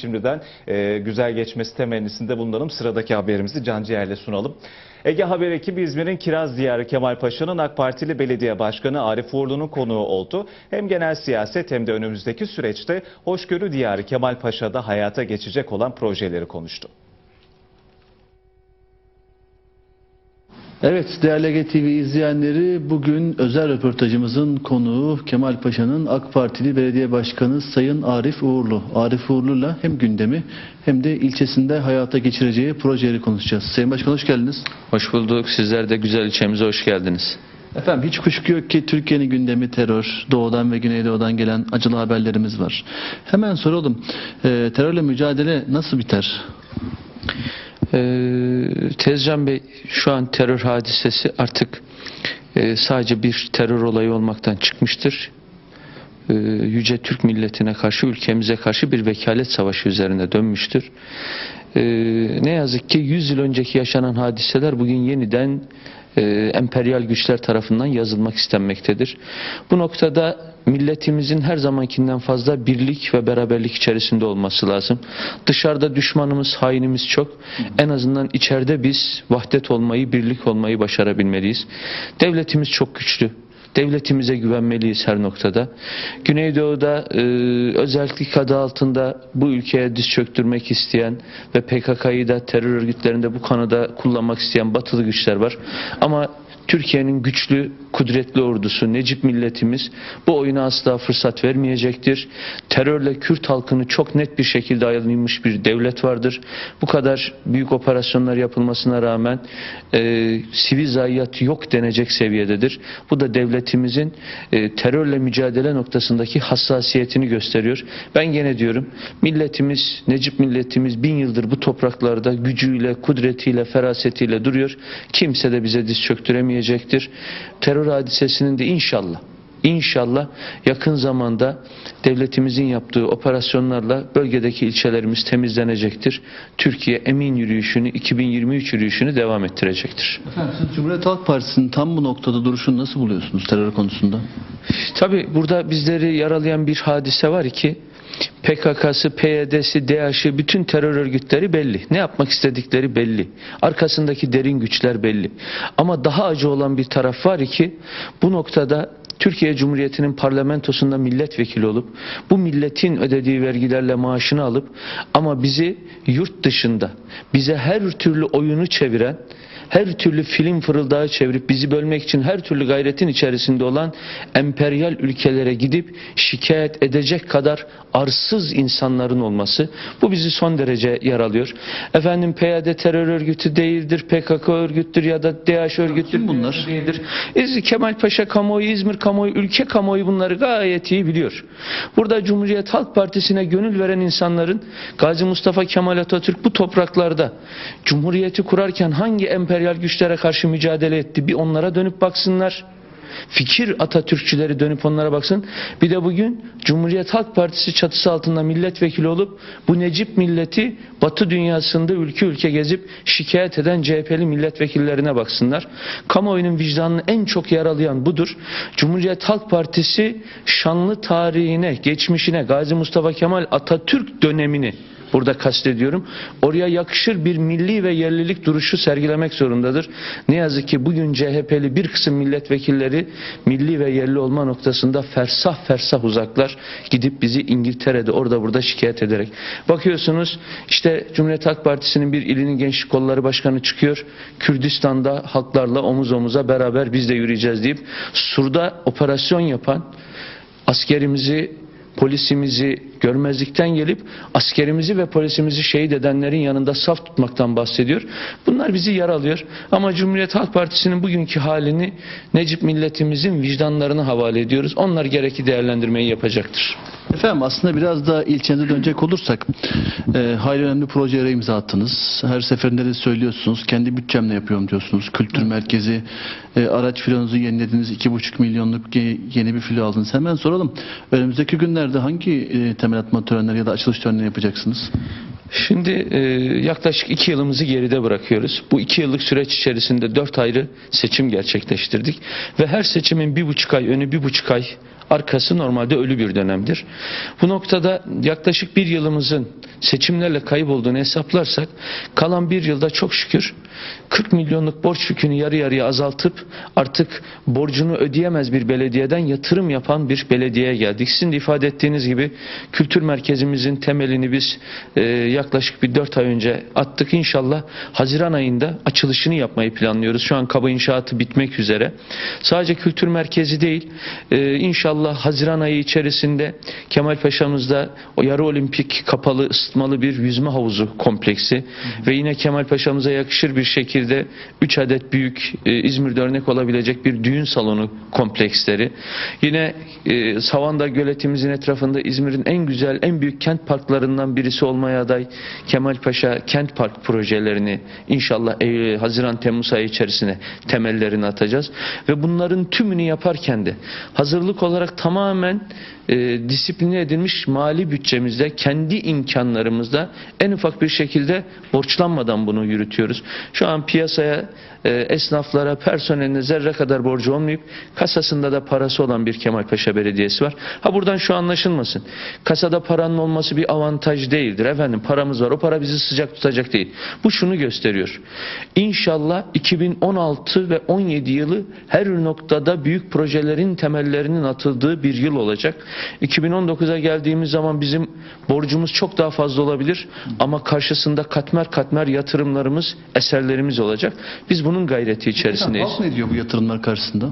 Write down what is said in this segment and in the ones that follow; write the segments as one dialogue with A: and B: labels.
A: Şimdiden e, güzel geçmesi temennisinde bulunalım. Sıradaki haberimizi Canciğer'le sunalım. Ege Haber ekibi İzmir'in Kiraz Diyarı Kemal Paşa'nın AK Partili Belediye Başkanı Arif Uğurlu'nun konuğu oldu. Hem genel siyaset hem de önümüzdeki süreçte Hoşgörü Diyarı Kemal Paşa'da hayata geçecek olan projeleri konuştu.
B: Evet değerli Ege TV izleyenleri bugün özel röportajımızın konuğu Kemal Paşa'nın AK Partili Belediye Başkanı Sayın Arif Uğurlu. Arif Uğurlu'yla hem gündemi hem de ilçesinde hayata geçireceği projeleri konuşacağız. Sayın Başkan hoş geldiniz.
C: Hoş bulduk. Sizler de güzel ilçemize hoş geldiniz.
B: Efendim hiç kuşku yok ki Türkiye'nin gündemi terör. Doğudan ve güneydoğudan gelen acılı haberlerimiz var. Hemen soralım. Ee, terörle mücadele nasıl biter?
C: Ee, Tezcan Bey şu an terör hadisesi artık e, sadece bir terör olayı olmaktan çıkmıştır. Ee, Yüce Türk milletine karşı, ülkemize karşı bir vekalet savaşı üzerine dönmüştür. Ee, ne yazık ki 100 yıl önceki yaşanan hadiseler bugün yeniden e, emperyal güçler tarafından yazılmak istenmektedir. Bu noktada milletimizin her zamankinden fazla birlik ve beraberlik içerisinde olması lazım. Dışarıda düşmanımız, hainimiz çok. En azından içeride biz vahdet olmayı, birlik olmayı başarabilmeliyiz. Devletimiz çok güçlü. Devletimize güvenmeliyiz her noktada. Güneydoğu'da e, özellik adı altında bu ülkeye diz çöktürmek isteyen ve PKK'yı da terör örgütlerinde bu konuda kullanmak isteyen batılı güçler var. Ama Türkiye'nin güçlü, kudretli ordusu, Necip milletimiz bu oyuna asla fırsat vermeyecektir. Terörle Kürt halkını çok net bir şekilde ayrılmış bir devlet vardır. Bu kadar büyük operasyonlar yapılmasına rağmen e, sivil zayiat yok denecek seviyededir. Bu da devletimizin e, terörle mücadele noktasındaki hassasiyetini gösteriyor. Ben gene diyorum milletimiz, Necip milletimiz bin yıldır bu topraklarda gücüyle, kudretiyle, ferasetiyle duruyor. Kimse de bize diz çöktüremeyecektir. Terör hadisesinin de inşallah İnşallah yakın zamanda devletimizin yaptığı operasyonlarla bölgedeki ilçelerimiz temizlenecektir. Türkiye emin yürüyüşünü, 2023 yürüyüşünü devam ettirecektir.
B: Efendim siz Cumhuriyet Halk Partisi'nin tam bu noktada duruşunu nasıl buluyorsunuz terör konusunda?
C: Tabi burada bizleri yaralayan bir hadise var ki PKK'sı, PYD'si, DAEŞ'i bütün terör örgütleri belli. Ne yapmak istedikleri belli. Arkasındaki derin güçler belli. Ama daha acı olan bir taraf var ki bu noktada Türkiye Cumhuriyeti'nin parlamentosunda milletvekili olup bu milletin ödediği vergilerle maaşını alıp ama bizi yurt dışında bize her türlü oyunu çeviren her türlü film fırıldağı çevirip bizi bölmek için her türlü gayretin içerisinde olan emperyal ülkelere gidip şikayet edecek kadar arsız insanların olması bu bizi son derece yaralıyor. Efendim PYD terör örgütü değildir, PKK örgüttür ya da DH örgüttür.
B: Kim bunlar?
C: Değildir. İz- Kemal Paşa kamuoyu, İzmir kamuoyu, ülke kamuoyu bunları gayet iyi biliyor. Burada Cumhuriyet Halk Partisi'ne gönül veren insanların Gazi Mustafa Kemal Atatürk bu topraklarda Cumhuriyeti kurarken hangi emperyal güçlere karşı mücadele etti bir onlara dönüp baksınlar. Fikir Atatürkçüleri dönüp onlara baksın. Bir de bugün Cumhuriyet Halk Partisi çatısı altında milletvekili olup bu Necip milleti Batı dünyasında ülke ülke gezip şikayet eden CHP'li milletvekillerine baksınlar. Kamuoyunun vicdanını en çok yaralayan budur. Cumhuriyet Halk Partisi şanlı tarihine, geçmişine, Gazi Mustafa Kemal Atatürk dönemini burada kastediyorum. Oraya yakışır bir milli ve yerlilik duruşu sergilemek zorundadır. Ne yazık ki bugün CHP'li bir kısım milletvekilleri milli ve yerli olma noktasında fersah fersah uzaklar. Gidip bizi İngiltere'de orada burada şikayet ederek. Bakıyorsunuz işte Cumhuriyet Halk Partisi'nin bir ilinin gençlik kolları başkanı çıkıyor. Kürdistan'da halklarla omuz omuza beraber biz de yürüyeceğiz deyip Sur'da operasyon yapan askerimizi polisimizi görmezlikten gelip askerimizi ve polisimizi şehit edenlerin yanında saf tutmaktan bahsediyor. Bunlar bizi yaralıyor. Ama Cumhuriyet Halk Partisi'nin bugünkü halini Necip milletimizin vicdanlarına havale ediyoruz. Onlar gerekli değerlendirmeyi yapacaktır.
B: Efendim aslında biraz da ilçenize dönecek olursak e, hayli önemli projelere imza attınız. Her seferinde de söylüyorsunuz. Kendi bütçemle yapıyorum diyorsunuz. Kültür merkezi, e, araç filonuzu yenilediniz. 2,5 milyonluk ye- yeni bir filo aldınız. Hemen soralım. Önümüzdeki günlerde hangi e, temel atma törenleri ya da açılış törenleri yapacaksınız?
C: Şimdi e, yaklaşık iki yılımızı geride bırakıyoruz. Bu iki yıllık süreç içerisinde dört ayrı seçim gerçekleştirdik. Ve her seçimin bir buçuk ay önü bir buçuk ay Arkası normalde ölü bir dönemdir. Bu noktada yaklaşık bir yılımızın seçimlerle kaybolduğunu hesaplarsak kalan bir yılda çok şükür 40 milyonluk borç yükünü yarı yarıya azaltıp artık borcunu ödeyemez bir belediyeden yatırım yapan bir belediyeye geldik. Sizin de ifade ettiğiniz gibi kültür merkezimizin temelini biz e, yaklaşık bir 4 ay önce attık. İnşallah Haziran ayında açılışını yapmayı planlıyoruz. Şu an kaba inşaatı bitmek üzere. Sadece kültür merkezi değil, e, inşallah Haziran ayı içerisinde Kemal Paşa'mızda o yarı olimpik kapalı ısıtmalı bir yüzme havuzu kompleksi ve yine Kemal Paşa'mıza yakışır bir şekilde 3 adet büyük e, İzmir'de örnek olabilecek bir düğün salonu kompleksleri. Yine e, Savanda göletimizin etrafında İzmir'in en güzel, en büyük kent parklarından birisi olmaya aday Kemal Paşa Kent Park projelerini inşallah Eylül, Haziran Temmuz ayı içerisinde temellerini atacağız. Ve bunların tümünü yaparken de hazırlık olarak tamamen e, disipline edilmiş mali bütçemizde, kendi imkanlarımızda en ufak bir şekilde borçlanmadan bunu yürütüyoruz. Şu an piyasaya, e, esnaflara, personeline zerre kadar borcu olmayıp kasasında da parası olan bir Kemalpaşa Belediyesi var. Ha buradan şu anlaşılmasın. Kasada paranın olması bir avantaj değildir. Efendim paramız var. O para bizi sıcak tutacak değil. Bu şunu gösteriyor. İnşallah 2016 ve 17 yılı her noktada büyük projelerin temellerinin atıldığı bir yıl olacak. 2019'a geldiğimiz zaman bizim borcumuz çok daha fazla olabilir ama karşısında katmer katmer yatırımlarımız, eserlerimiz olacak. Biz bunun gayreti içerisindeyiz.
B: Halk ne diyor bu yatırımlar karşısında?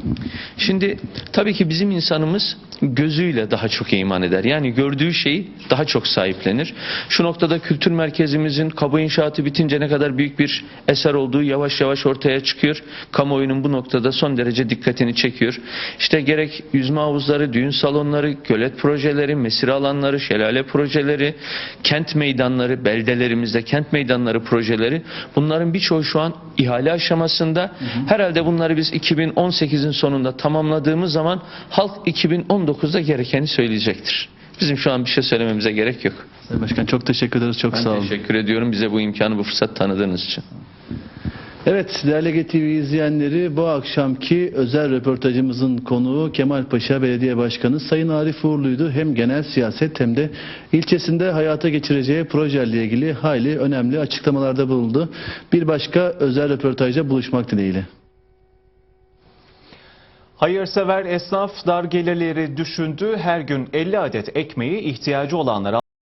C: Şimdi tabii ki bizim insanımız gözüyle daha çok iman eder. Yani gördüğü şeyi daha çok sahiplenir. Şu noktada kültür merkezimizin kaba inşaatı bitince ne kadar büyük bir eser olduğu yavaş yavaş ortaya çıkıyor. Kamuoyunun bu noktada son derece dikkatini çekiyor. İşte gerek yüzme havuzları, düğün salonları, gölet projeleri, mesire alanları, şelale projeleri, kent meydanları, beldelerimizde kent meydanları projeleri bunların birçoğu şu an ihale aşamasında. Herhalde bunları biz 2018'in sonunda tamamladığımız zaman halk 2019'da gerekeni söyleyecektir. Bizim şu an bir şey söylememize gerek yok.
B: Sayın Başkan çok teşekkür ederiz. Çok
C: Ben
B: sağ olun.
C: teşekkür ediyorum bize bu imkanı, bu fırsat tanıdığınız için.
B: Evet değerli TV izleyenleri bu akşamki özel röportajımızın konuğu Kemalpaşa Belediye Başkanı Sayın Arif Uğurlu'ydu. Hem genel siyaset hem de ilçesinde hayata geçireceği projelerle ilgili hayli önemli açıklamalarda bulundu. Bir başka özel röportajda buluşmak dileğiyle.
A: Hayırsever esnaf dar gelirleri düşündü. Her gün 50 adet ekmeği ihtiyacı olanlara